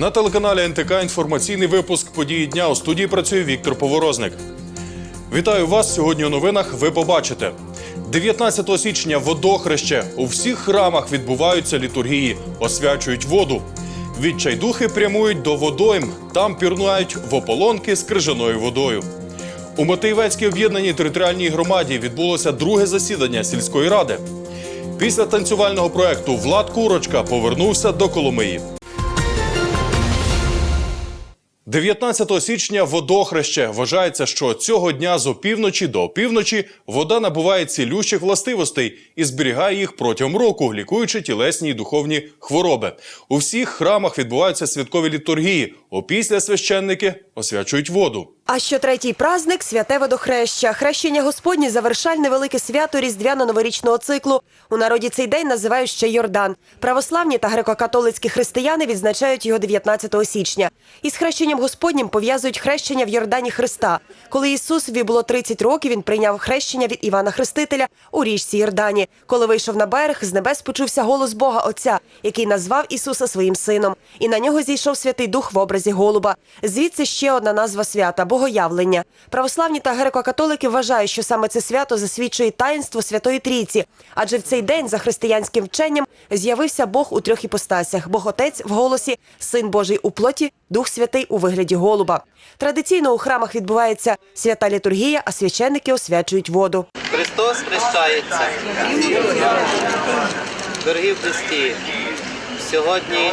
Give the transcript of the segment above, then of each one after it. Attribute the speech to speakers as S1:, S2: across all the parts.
S1: На телеканалі НТК інформаційний випуск події дня у студії працює Віктор Поворозник. Вітаю вас сьогодні у новинах. Ви побачите 19 січня водохреще. У всіх храмах відбуваються літургії, освячують воду. Відчайдухи прямують до водойм. Там пірнають в ополонки з крижаною водою. У Матеєвецькій об'єднаній територіальній громаді відбулося друге засідання сільської ради. Після танцювального проекту Влад Курочка повернувся до Коломиї. 19 січня водохреще вважається, що цього дня з опівночі до опівночі вода набуває цілющих властивостей і зберігає їх протягом року, лікуючи тілесні і духовні хвороби. У всіх храмах відбуваються святкові літургії. Опісля священники освячують воду.
S2: А що третій праздник святе водохреща. Хрещення Господнє завершальне велике свято різдвяно-новорічного циклу. У народі цей день називають ще Йордан. Православні та греко-католицькі християни відзначають його 19 січня. Із хрещенням Господнім пов'язують хрещення в Йордані Христа. Коли Ісусові було 30 років, він прийняв хрещення від Івана Хрестителя у річці Йордані. Коли вийшов на берег, з небес почувся голос Бога Отця, який назвав Ісуса своїм сином. І на нього зійшов Святий Дух в образі голуба. Звідси ще одна назва свята Богоявлення. Православні та греко-католики вважають, що саме це свято засвідчує таїнство Святої Трійці, адже в цей день за християнським вченням з'явився Бог у трьох іпостасях: Бог Отець в голосі, Син Божий у плоті, Дух Святий у вигляді голуба. Традиційно у храмах відбувається свята літургія, а священники освячують воду.
S3: Христос хрещається. Дорогі в Христі, сьогодні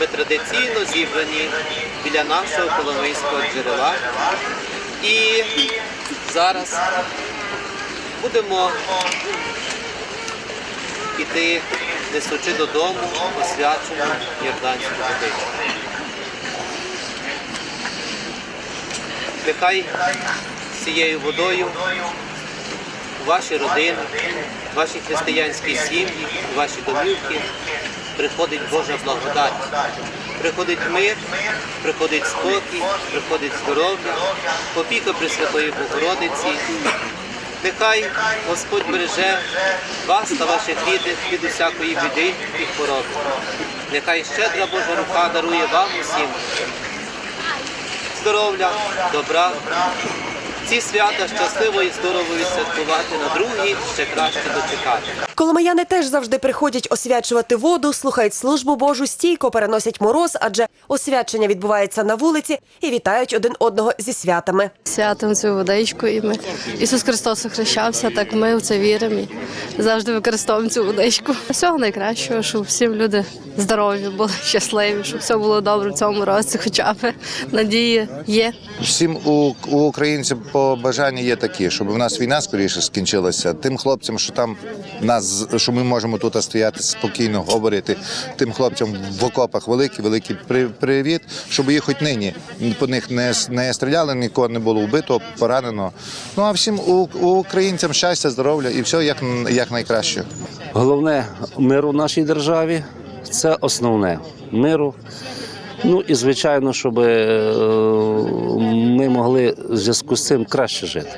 S3: ми традиційно зібрані біля нашого Коломийського джерела. І зараз будемо іти, несучи додому освячену Йорданську водичку. Нехай цією водою ваші родини, ваші християнські сім'ї, ваші домівки приходить Божа благодать. Приходить мир, приходить спокій, приходить здоров'я, опіка Пресвятої Богородиці. Нехай Господь береже вас та ваших рідних від усякої біди і хвороби. Нехай щедра Божа рука дарує вам усім здоров'я, добра. Ці свята щасливо і здорово відсвяткувати на другі ще краще дочекати.
S2: Коломияни теж завжди приходять освячувати воду, слухають службу Божу, стійко переносять мороз, адже освячення відбувається на вулиці і вітають один одного зі святами.
S4: святом цю водичку, і ми Ісус Христос охрещався, так ми в це віримо і завжди використовуємо цю водичку. Всього найкращого, щоб всі люди здорові були, щасливі, щоб все було добре в цьому році, хоча б надії є.
S5: Всім у, у українців побажання є такі, щоб у нас війна скоріше скінчилася. Тим хлопцям, що там нас, що ми можемо тут стояти спокійно говорити. Тим хлопцям в окопах великий, великий при- привіт, щоб їх хоч нині по них не, не стріляли, нікого не було вбито, поранено. Ну а всім у українцям щастя, здоров'я і все як, як найкраще.
S6: Головне миру в нашій державі це основне миру. Ну і звичайно, щоб е, ми могли в зв'язку з цим краще жити.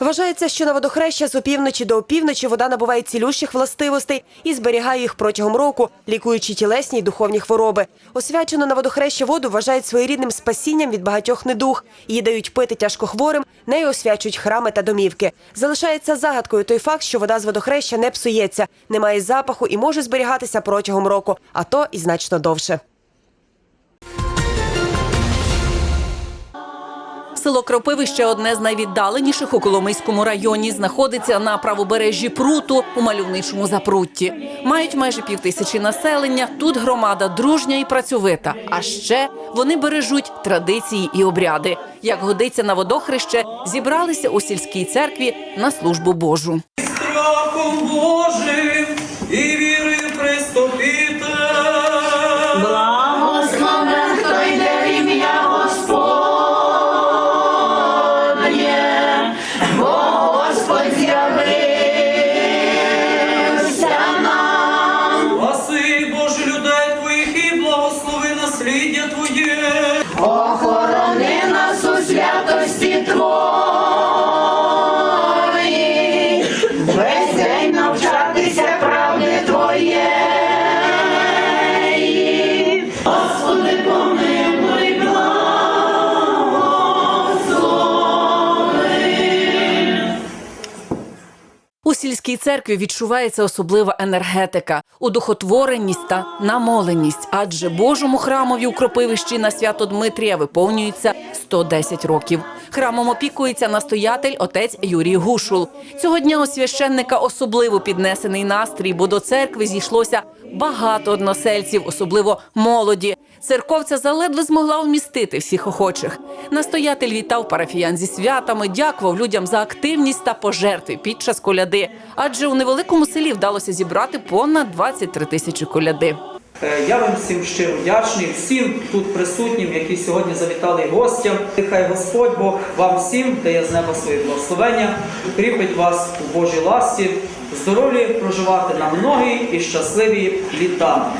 S2: Вважається, що на водохреща з опівночі до опівночі вода набуває цілющих властивостей і зберігає їх протягом року, лікуючи тілесні й духовні хвороби. Освячену на водохреща воду вважають своєрідним спасінням від багатьох недуг. Її дають пити тяжкохворим, нею освячують храми та домівки. Залишається загадкою той факт, що вода з водохреща не псується, не має запаху і може зберігатися протягом року, а то і значно довше.
S7: Село Кропивище одне з найвіддаленіших у Коломийському районі. Знаходиться на правобережжі пруту у мальовничому запрутті. Мають майже півтисячі населення. Тут громада дружня і працьовита. А ще вони бережуть традиції і обряди. Як годиться на водохреще, зібралися у сільській церкві на службу Божу.
S8: страхом Божим і
S7: Кропивницькій церкві відчувається особлива енергетика, удохотвореність та намоленість, адже Божому храмові у Кропивищі на свято Дмитрія виповнюється 110 років. Храмом опікується настоятель отець Юрій Гушул. Цього дня у священника особливо піднесений настрій, бо до церкви зійшлося багато односельців, особливо молоді. Церковця заледве змогла вмістити всіх охочих. Настоятель вітав парафіян зі святами, дякував людям за активність та пожертви під час коляди. Адже у невеликому селі вдалося зібрати понад 23 тисячі коляди.
S8: Е, Я вам всім щиро вдячний, всім тут присутнім, які сьогодні завітали гостям. Нехай Господь Бог вам всім дає з неба своє благословення, кріпить вас у Божій ласті, здорові проживати на многі і щасливі літа.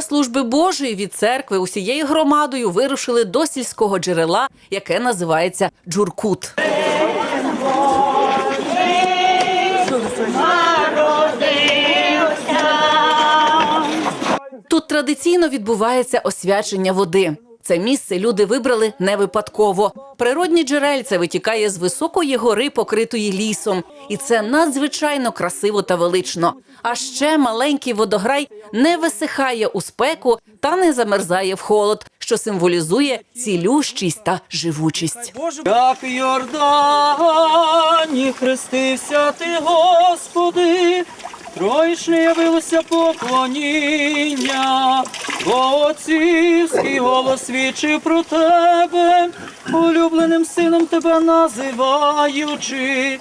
S7: Після служби Божої від церкви усією громадою вирушили до сільського джерела, яке називається Джуркут. Тут традиційно відбувається освячення води. Це місце люди вибрали не випадково. Природні джерельце витікає з високої гори, покритої лісом, і це надзвичайно красиво та велично. А ще маленький водограй не висихає у спеку та не замерзає в холод, що символізує цілющість та живучість.
S8: Як Йордані хрестився ти, Господи, троїчне явилося поклоніння, бо отцівський голос свідчив про тебе, улюбленим сином тебе називаючи.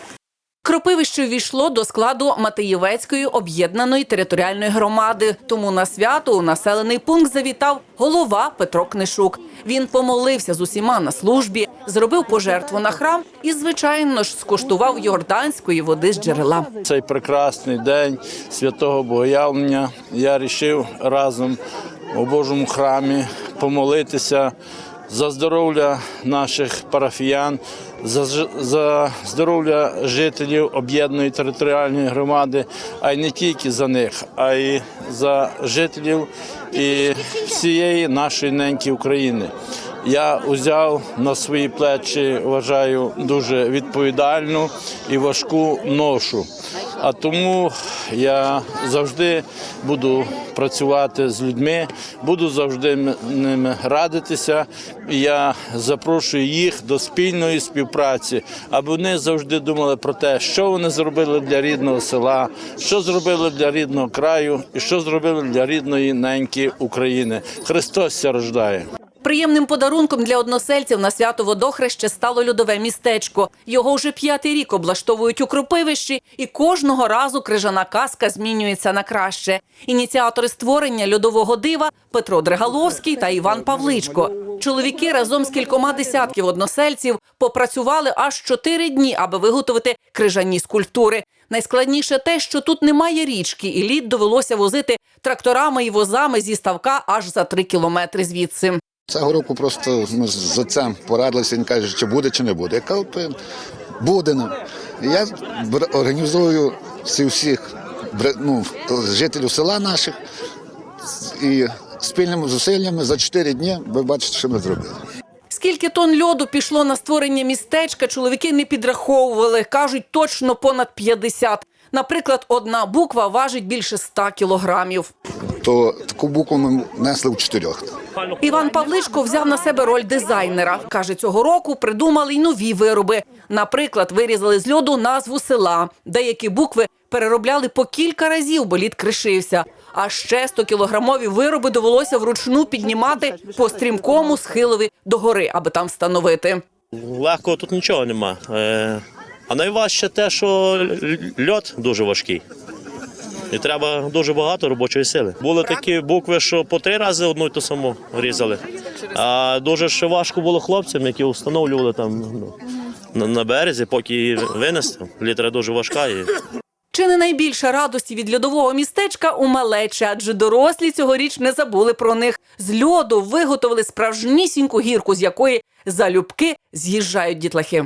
S7: Кропивище ввійшло до складу Матеєвецької об'єднаної територіальної громади. Тому на свято у населений пункт завітав голова Петро Книшук. Він помолився з усіма на службі, зробив пожертву на храм і, звичайно ж, скуштував йорданської води з джерела.
S9: Цей прекрасний день святого Богоявлення я вирішив разом у Божому храмі помолитися за здоров'я наших парафіян, за, за здоров'я жителів об'єднаної територіальної громади, а й не тільки за них, а й за жителів і всієї нашої неньки України. Я узяв на свої плечі, вважаю, дуже відповідальну і важку ношу. А тому я завжди буду працювати з людьми, буду завжди ними радитися. Я запрошую їх до спільної співпраці, аби вони завжди думали про те, що вони зробили для рідного села, що зробили для рідного краю і що зробили для рідної неньки України. Христос ся рождає.
S7: Приємним подарунком для односельців на свято водохреще стало льодове містечко. Його вже п'ятий рік облаштовують у Кропивищі, і кожного разу крижана казка змінюється на краще. Ініціатори створення льодового дива Петро Дрегаловський та Іван Павличко. Чоловіки разом з кількома десятків односельців попрацювали аж чотири дні, аби виготовити крижані скульптури. Найскладніше те, що тут немає річки, і лід довелося возити тракторами і возами зі ставка аж за три кілометри звідси.
S10: Цього року просто ми з отцем порадилися, він каже, чи буде, чи не буде. Я кажу, «То буде я всі всіх ну, жителів села наших і спільними зусиллями за 4 дні ви бачите, що ми зробили.
S7: Скільки тонн льоду пішло на створення містечка, чоловіки не підраховували. Кажуть, точно понад 50. Наприклад, одна буква важить більше 100 кілограмів.
S10: То таку букву ми несли в чотирьох.
S7: Іван Павличко взяв на себе роль дизайнера. Каже, цього року придумали й нові вироби. Наприклад, вирізали з льоду назву села. Деякі букви переробляли по кілька разів, бо лід кришився. А ще 100-кілограмові вироби довелося вручну піднімати по стрімкому схилові до гори, аби там встановити.
S11: Легкого тут нічого нема. А найважче те, що льот дуже важкий. І треба дуже багато робочої сили. Були такі букви, що по три рази одну й ту саму різали. А дуже ще важко було хлопцям, які встановлювали там ну, на, березі, поки її винести. Літера дуже важка. І...
S7: Чи не найбільше радості від льодового містечка у малечі, адже дорослі цьогоріч не забули про них. З льоду виготовили справжнісіньку гірку, з якої залюбки з'їжджають дітлахи.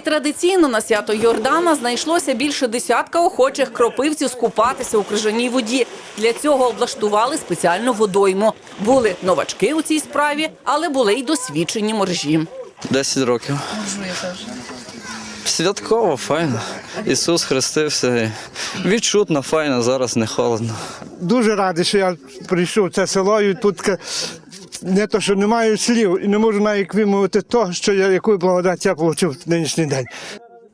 S7: І традиційно на свято Йордана знайшлося більше десятка охочих кропивців скупатися у крижаній воді. Для цього облаштували спеціальну водойму. Були новачки у цій справі, але були й досвідчені моржі.
S12: 10 років. Святково, файно. Ісус хрестився. Відчутно, файно, зараз не холодно.
S13: дуже радий, що я прийшов в це село і тут не то, що не маю слів і не можу навіть вимовити того, що я яку благодать я отримав нинішній день.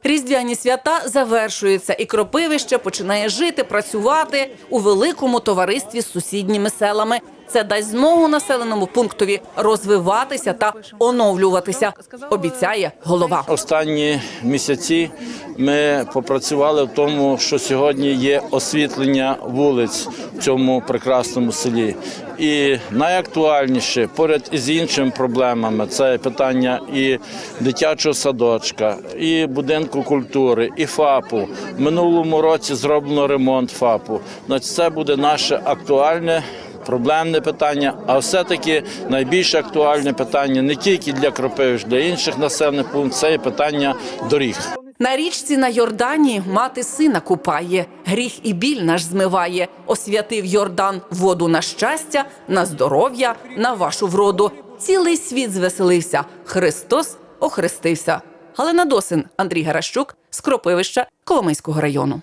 S7: Різдвяні свята завершуються, і кропивище починає жити, працювати у великому товаристві з сусідніми селами. Це дасть змогу населеному пунктові розвиватися та оновлюватися, обіцяє голова.
S9: Останні місяці ми попрацювали в тому, що сьогодні є освітлення вулиць в цьому прекрасному селі. І найактуальніше поряд із іншими проблемами це питання і дитячого садочка, і будинку культури, і ФАПу. В минулому році зроблено ремонт ФАПу. Це буде наше актуальне проблемне питання, а все-таки найбільш актуальне питання не тільки для Кропивищ, для інших населених пунктів, це є питання доріг.
S7: На річці на Йордані мати сина купає, гріх і біль наш змиває. Освятив Йордан воду на щастя, на здоров'я, на вашу вроду. Цілий світ звеселився. Христос охрестився. Галина Досин, Андрій Гаращук, з Кропивища Коломийського району.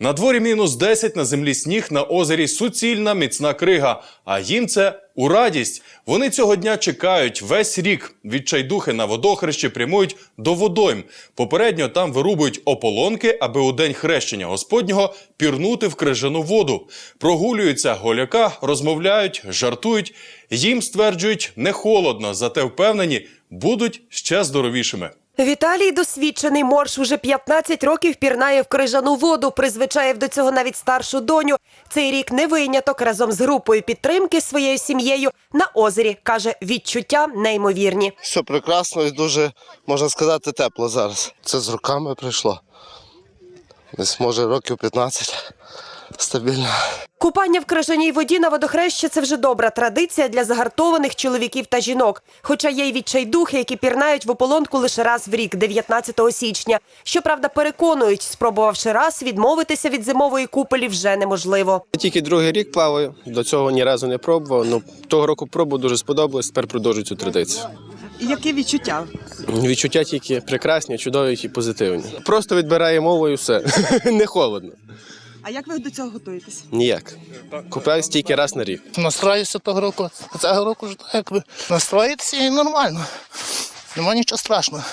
S1: На дворі мінус 10, на землі сніг, на озері суцільна міцна крига. А їм це у радість. Вони цього дня чекають весь рік. Відчайдухи на водохрещі прямують до водойм. Попередньо там вирубують ополонки, аби у день хрещення Господнього пірнути в крижану воду. Прогулюються голяка, розмовляють, жартують. Їм стверджують, не холодно, зате впевнені, будуть ще здоровішими.
S2: Віталій досвідчений морж уже 15 років пірнає в крижану воду, призвичаєв до цього навіть старшу доню. Цей рік не виняток разом з групою підтримки своєю сім'єю на озері. Каже, відчуття неймовірні.
S14: Все прекрасно і дуже, можна сказати, тепло зараз. Це з роками прийшло. Десь може років 15 стабільно.
S2: Купання в крижаній воді на водохрещі – це вже добра традиція для загартованих чоловіків та жінок. Хоча є й відчайдухи, які пірнають в ополонку лише раз в рік, 19 січня. Щоправда, переконують, спробувавши раз, відмовитися від зимової купелі вже неможливо.
S15: Я тільки другий рік плаваю, до цього ні разу не пробував. Ну того року пробував, дуже сподобалось. Тепер продовжую цю традицію.
S16: Яке відчуття?
S15: Відчуття тільки прекрасні, чудові і позитивні. Просто відбирає мову і все. не холодно.
S16: А як ви до цього готуєтесь?
S15: Ніяк. Купаюсь тільки раз на рік.
S17: Настроюся того року, цього року вже так якби настроїтися і нормально. Нема нічого страшного.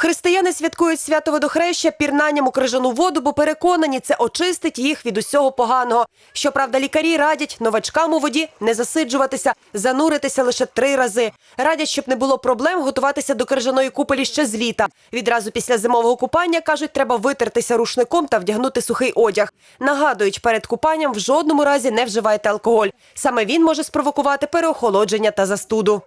S2: Християни святкують свято водохреща пірнанням у крижану воду, бо переконані, це очистить їх від усього поганого. Щоправда, лікарі радять новачкам у воді не засиджуватися, зануритися лише три рази. Радять, щоб не було проблем готуватися до крижаної купелі ще з літа. Відразу після зимового купання кажуть, треба витертися рушником та вдягнути сухий одяг. Нагадують, перед купанням в жодному разі не вживайте алкоголь. Саме він може спровокувати переохолодження та застуду.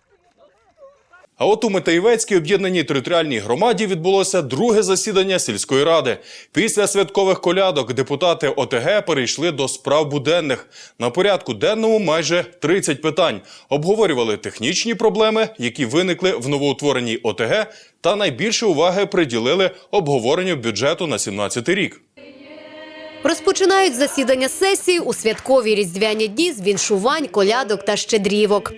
S1: А от у Метаєвецькій об'єднаній територіальній громаді відбулося друге засідання сільської ради. Після святкових колядок депутати ОТГ перейшли до справ буденних. На порядку денному майже 30 питань. Обговорювали технічні проблеми, які виникли в новоутвореній ОТГ, та найбільше уваги приділили обговоренню бюджету на 17 рік.
S18: Розпочинають засідання сесії у святкові різдвяні дні з віншувань, колядок та щедрівок.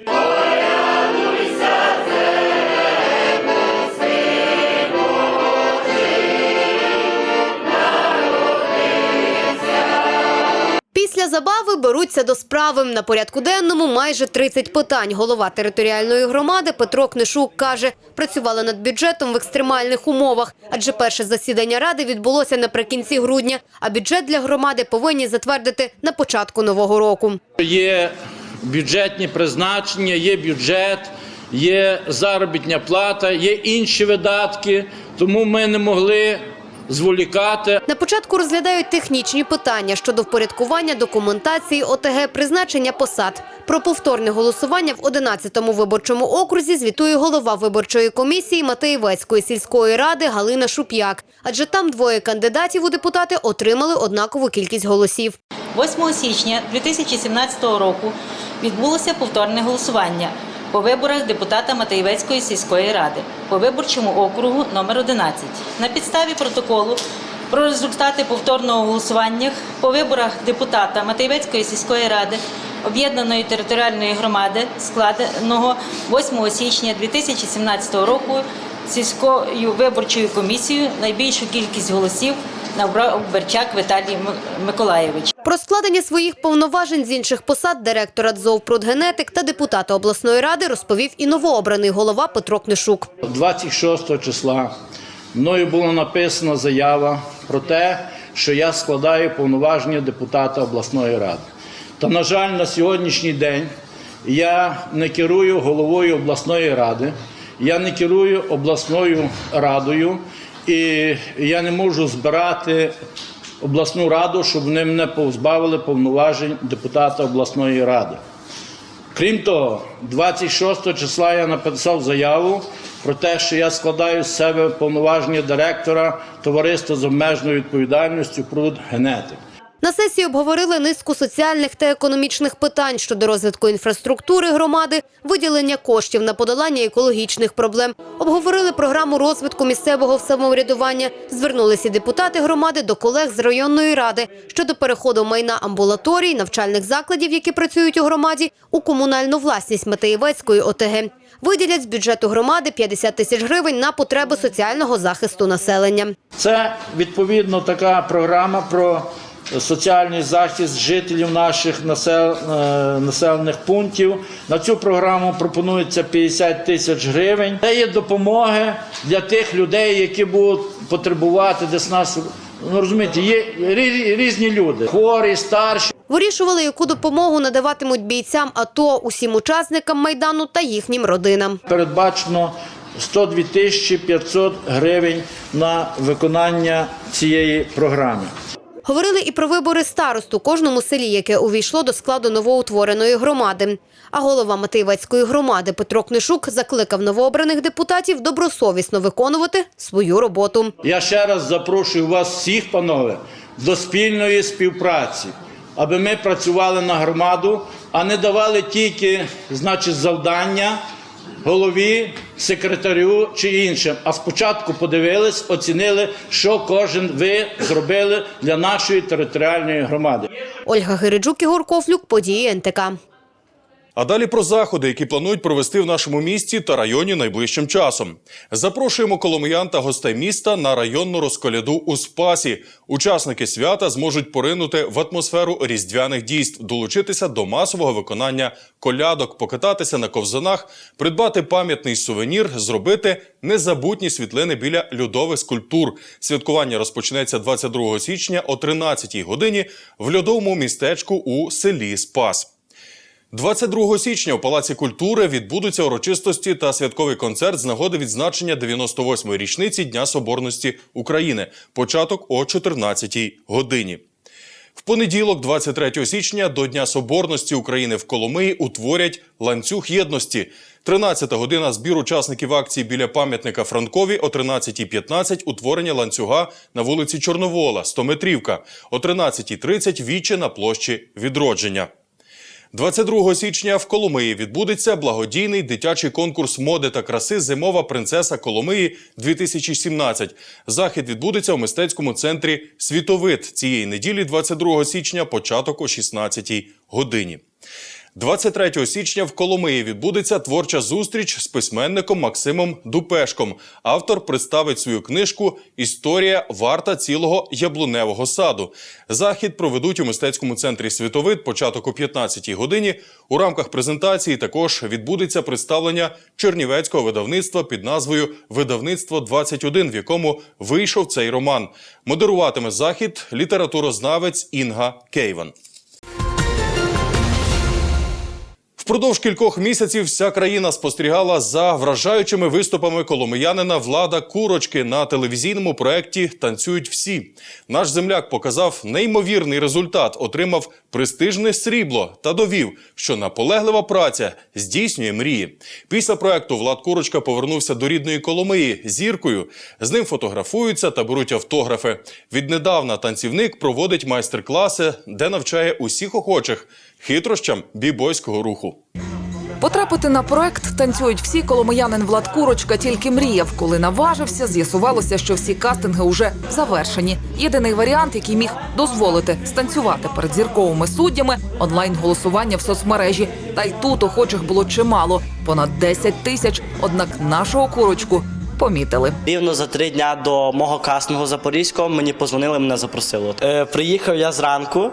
S18: Забави беруться до справи. На порядку денному майже 30 питань. Голова територіальної громади Петро Книшук каже, працювали над бюджетом в екстремальних умовах, адже перше засідання ради відбулося наприкінці грудня, а бюджет для громади повинні затвердити на початку нового року.
S9: Є бюджетні призначення, є бюджет, є заробітня плата, є інші видатки, тому ми не могли зволікати.
S18: На початку розглядають технічні питання щодо впорядкування документації ОТГ, призначення посад. Про повторне голосування в 11-му виборчому окрузі звітує голова виборчої комісії Матеєвецької сільської ради Галина Шуп'як. Адже там двоє кандидатів у депутати отримали однакову кількість голосів.
S19: 8 січня 2017 року відбулося повторне голосування. По виборах депутата Матеєвецької сільської ради по виборчому округу номер 11 на підставі протоколу про результати повторного голосування по виборах депутата Матеєвецької сільської ради об'єднаної територіальної громади, складеного 8 січня 2017 року сільською виборчою комісією найбільшу кількість голосів набрав Берчак Віталій Миколаєвич.
S18: Про складення своїх повноважень з інших посад директора ДЗОВ «Продгенетик» та депутата обласної ради розповів і новообраний голова Петро Книшук.
S9: 26 числа мною була написана заява про те, що я складаю повноваження депутата обласної ради. Та, на жаль, на сьогоднішній день я не керую головою обласної ради, я не керую обласною радою, і я не можу збирати обласну раду, щоб вони мене позбавили повноважень депутата обласної ради. Крім того, 26 числа я написав заяву про те, що я складаю з себе повноваження директора товариства з обмеженою відповідальністю «Пруд Генетик».
S18: На сесії обговорили низку соціальних та економічних питань щодо розвитку інфраструктури громади, виділення коштів на подолання екологічних проблем. Обговорили програму розвитку місцевого самоврядування. Звернулися депутати громади до колег з районної ради щодо переходу майна амбулаторій, навчальних закладів, які працюють у громаді, у комунальну власність Матеєвецької ОТГ. Виділять з бюджету громади 50 тисяч гривень на потреби соціального захисту населення.
S9: Це відповідно така програма про соціальний захист жителів наших е, населених пунктів. На цю програму пропонується 50 тисяч гривень. Це є допомоги для тих людей, які будуть потребувати десь нас. Ну розумієте, є рі- різні люди, хворі, старші.
S18: Вирішували, яку допомогу надаватимуть бійцям АТО, усім учасникам Майдану та їхнім родинам.
S9: Передбачено 102 тисячі 500 гривень на виконання цієї програми.
S18: Говорили і про вибори старосту кожному селі, яке увійшло до складу новоутвореної громади. А голова Матеєвецької громади Петро Книшук закликав новообраних депутатів добросовісно виконувати свою роботу.
S9: Я ще раз запрошую вас всіх, панове, до спільної співпраці, аби ми працювали на громаду, а не давали тільки, значить, завдання голові, секретарю чи іншим. А спочатку подивились, оцінили, що кожен ви зробили для нашої територіальної громади.
S18: Ольга Гириджук, Ігор Кофлюк, події НТК.
S1: А далі про заходи, які планують провести в нашому місті та районі найближчим часом. Запрошуємо коломиян та гостей міста на районну розколяду у Спасі. Учасники свята зможуть поринути в атмосферу різдвяних дійств, долучитися до масового виконання колядок, покататися на ковзанах, придбати пам'ятний сувенір, зробити незабутні світлини біля льодових скульптур. Святкування розпочнеться 22 січня о 13 годині в льодовому містечку у селі Спас. 22 січня у Палаці культури відбудуться урочистості та святковий концерт з нагоди відзначення 98-ї річниці Дня Соборності України. Початок о 14-й годині. В понеділок, 23 січня, до Дня Соборності України в Коломиї утворять ланцюг єдності. 13 година збір учасників акції біля пам'ятника Франкові о 13.15 утворення ланцюга на вулиці Чорновола, 100-метрівка. О 13.30 віче на площі Відродження. 22 січня в Коломиї відбудеться благодійний дитячий конкурс моди та краси Зимова принцеса Коломиї 2017. Захід відбудеться у мистецькому центрі Світовид цієї неділі, 22 січня, початок о 16 годині. 23 січня в Коломиї відбудеться творча зустріч з письменником Максимом Дупешком. Автор представить свою книжку Історія варта цілого яблуневого саду. Захід проведуть у мистецькому центрі Світовид початок о 15-й годині. У рамках презентації також відбудеться представлення чернівецького видавництва під назвою Видавництво 21 в якому вийшов цей роман. Модеруватиме захід літературознавець Інга Кейван. Впродовж кількох місяців вся країна спостерігала за вражаючими виступами коломиянина Влада Курочки на телевізійному проєкті Танцюють всі. Наш земляк показав неймовірний результат, отримав престижне срібло та довів, що наполеглива праця здійснює мрії. Після проекту Влад Курочка повернувся до рідної Коломиї зіркою. З ним фотографуються та беруть автографи. Віднедавна танцівник проводить майстер-класи, де навчає усіх охочих хитрощам бібойського руху.
S20: Потрапити на проект танцюють всі коломиянин Влад Курочка тільки мріяв. Коли наважився, з'ясувалося, що всі кастинги уже завершені. Єдиний варіант, який міг дозволити станцювати перед зірковими суддями онлайн голосування в соцмережі. Та й тут охочих було чимало понад 10 тисяч. Однак нашого курочку помітили.
S21: Рівно за три дня до мого кастингу запорізького мені позвонили, мене запросили. Е, приїхав я зранку.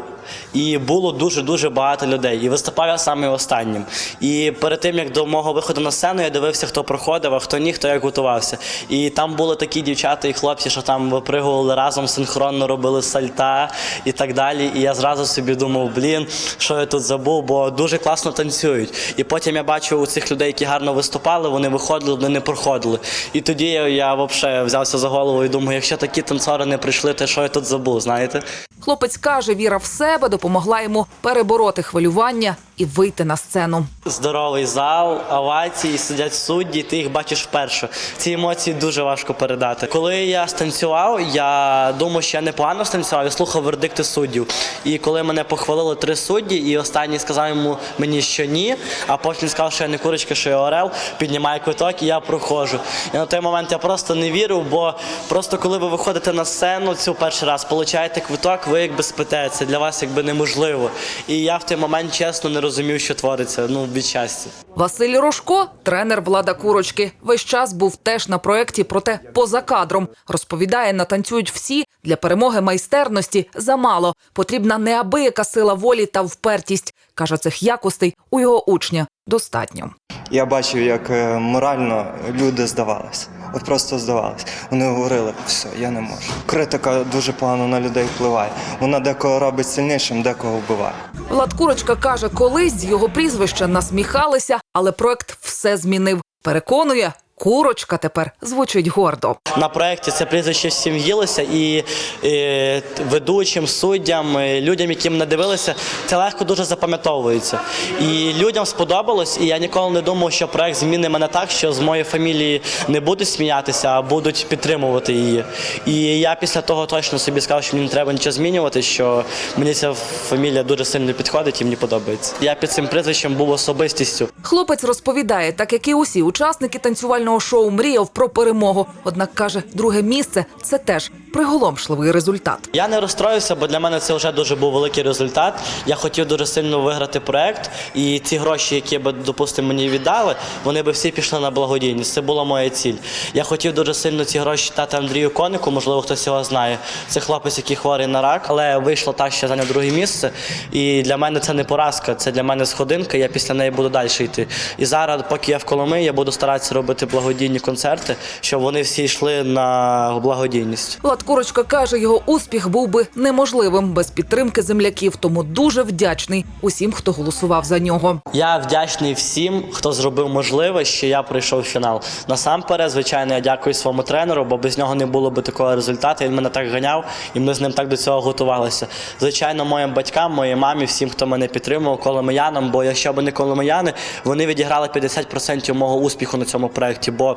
S21: І було дуже дуже багато людей. І виступав я саме останнім. І перед тим як до мого виходу на сцену, я дивився, хто проходив, а хто ні, хто як готувався. І там були такі дівчата і хлопці, що там випригували разом синхронно, робили сальта і так далі. І я зразу собі думав, блін, що я тут забув, бо дуже класно танцюють. І потім я бачив у цих людей, які гарно виступали, вони виходили, вони не проходили. І тоді я, я взагалі взявся за голову і думаю, якщо такі танцори не прийшли, то що я тут забув, знаєте?
S20: Хлопець каже, віра в себе допомогла йому перебороти хвилювання і вийти на сцену.
S21: Здоровий зал, овації, сидять судді, ти їх бачиш вперше. Ці емоції дуже важко передати. Коли я станцював, я думав, що я непогано станцював, я слухав вердикти суддів. І коли мене похвалили три судді, і останній сказав йому мені, що ні, а потім сказав, що я не курочка, що я орел, піднімає квиток, і я проходжу. І на той момент я просто не вірив, бо просто коли ви виходите на сцену цю перший раз, получаєте квиток, ви якби спите. Це для вас якби неможливо. І я в той момент чесно не розумів, що твориться. Ну від щастя.
S20: Василь Рожко, тренер Влада Курочки, весь час був теж на проєкті, проте поза кадром. Розповідає, натанцюють всі для перемоги майстерності замало. Потрібна неабияка сила волі та впертість. каже, цих якостей у його учня достатньо.
S22: Я бачив, як е, морально люди здавались. От просто здавались. Вони говорили, все, я не можу. Критика дуже погано на людей впливає. Вона декого робить сильнішим, декого вбиває.
S20: Влад Курочка каже, колись з його прізвища насміхалися, але проект все змінив. Переконує, курочка тепер звучить гордо.
S21: На проєкті це прізвище всім в'їлося і, е, ведучим, суддям, е, людям, які мене дивилися, це легко дуже запам'ятовується. І людям сподобалось, і я ніколи не думав, що проєкт зміни мене так, що з моєї фамілії не будуть сміятися, а будуть підтримувати її. І я після того точно собі сказав, що мені не треба нічого змінювати, що мені ця фамілія дуже сильно підходить і мені подобається. Я під цим прізвищем був особистістю.
S20: Хлопець розповідає, так як і усі учасники танцювального шоу мріяв про перемогу. Однак каже, друге місце це теж приголомшливий результат.
S21: Я не розстроївся, бо для мене це вже дуже був великий результат. Я хотів дуже сильно виграти проект, і ці гроші, які би, допустимо, мені віддали, вони би всі пішли на благодійність. Це була моя ціль. Я хотів дуже сильно ці гроші дати Андрію Конику, можливо, хтось його знає. Це хлопець, який хворий на рак, але вийшло так, що я зайняв друге місце. І для мене це не поразка, це для мене сходинка. Я після неї буду далі йти. І зараз, поки я в Коломи, я буду старатися робити благодійні концерти, щоб вони всі йшли на благодійність.
S20: Влад Курочка каже, його успіх був би неможливим без підтримки земляків, тому дуже вдячний усім, хто голосував за нього.
S21: Я вдячний всім, хто зробив можливе, що я пройшов в фінал. Насамперед, звичайно, я дякую своєму тренеру, бо без нього не було би такого результату. Він мене так ганяв, і ми з ним так до цього готувалися. Звичайно, моїм батькам, моїй мамі, всім, хто мене підтримував, коломиянам. Бо якщо б не коломияни, вони відіграли 50% мого успіху на цьому проєкті. Бо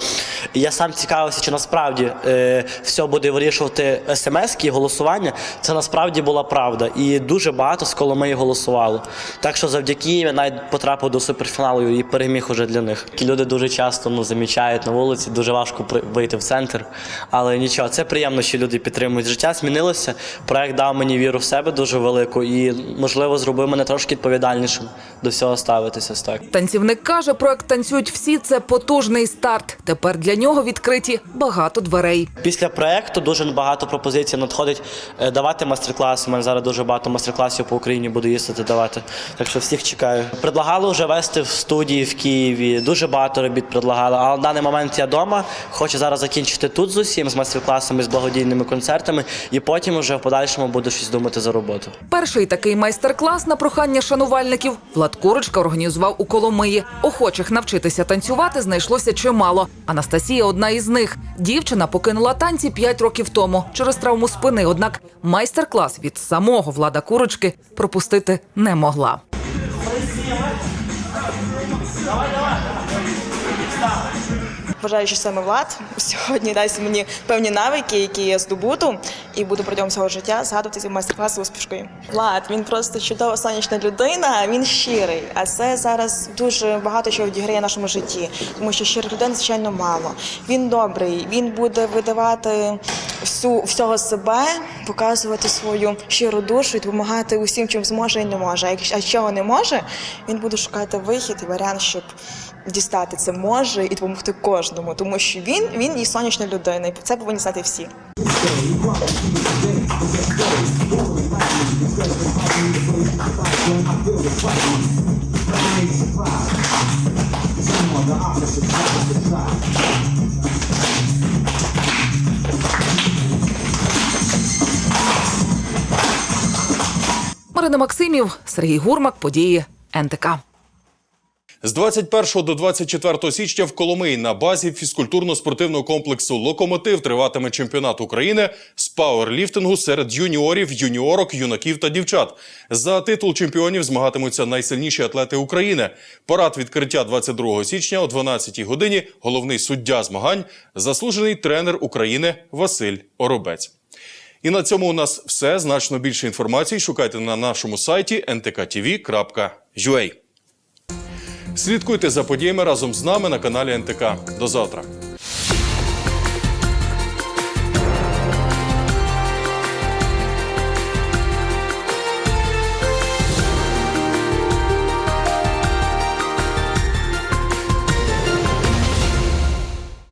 S21: я сам цікавився, чи насправді е, все буде вирішувати смс і голосування. Це насправді була правда. І дуже багато з Коломиї голосувало. Так що завдяки їм я навіть потрапив до суперфіналу і переміг уже для них. Люди дуже часто ну, замічають на вулиці, дуже важко вийти в центр. Але нічого, це приємно, що люди підтримують. Життя змінилося. Проект дав мені віру в себе дуже велику і, можливо, зробив мене трошки відповідальнішим до всього ставитися. Так.
S20: Танцівник каже, проект танцюють всі. Це потужний старт. Тепер для нього відкриті багато дверей.
S21: Після проекту дуже багато пропозицій надходить е, давати майстер-класи. У мене зараз дуже багато майстер-класів по Україні буду їздити давати. Так що всіх чекаю. Предлагали вже вести в студії в Києві. Дуже багато робіт предлагали. Але на даний момент я вдома. Хочу зараз закінчити тут з усім, з майстер-класами, з благодійними концертами, і потім вже в подальшому буду щось думати за роботу.
S20: Перший такий майстер-клас на прохання шанувальників Влад Курочка організував у Коломиї. Охочих навчитися танцювати знайшлося чимало. Анастасія одна із них. Дівчина покинула танці 5 років тому через травму спини. Однак майстер-клас від самого Влада Курочки пропустити не могла.
S23: Вважаю, що саме Влад сьогодні дасть мені певні навики, які я здобуду, і буду протягом свого життя згадувати ці майстер-класи успішкою. Влад він просто чудова сонячна людина. Він щирий. А це зараз дуже багато чого відіграє в нашому житті, тому що щирих людей звичайно мало. Він добрий, він буде видавати всю всього себе, показувати свою щиру душу і допомагати усім, чим зможе і не може. А якщо чого не може, він буде шукати вихід і варіант, щоб дістати це може і допомогти кожному, тому що він він і сонячна людина, і це повинні знати всі.
S20: Марина Максимів, Сергій Гурмак, події НТК.
S1: З 21 до 24 січня в Коломиї на базі фізкультурно-спортивного комплексу Локомотив триватиме чемпіонат України з пауерліфтингу серед юніорів, юніорок, юнаків та дівчат. За титул чемпіонів змагатимуться найсильніші атлети України. Парад відкриття 22 січня о 12 годині. Головний суддя змагань, заслужений тренер України Василь Оробець. І на цьому у нас все. Значно більше інформації шукайте на нашому сайті ntkTV.ua. Слідкуйте за подіями разом з нами на каналі НТК. До завтра.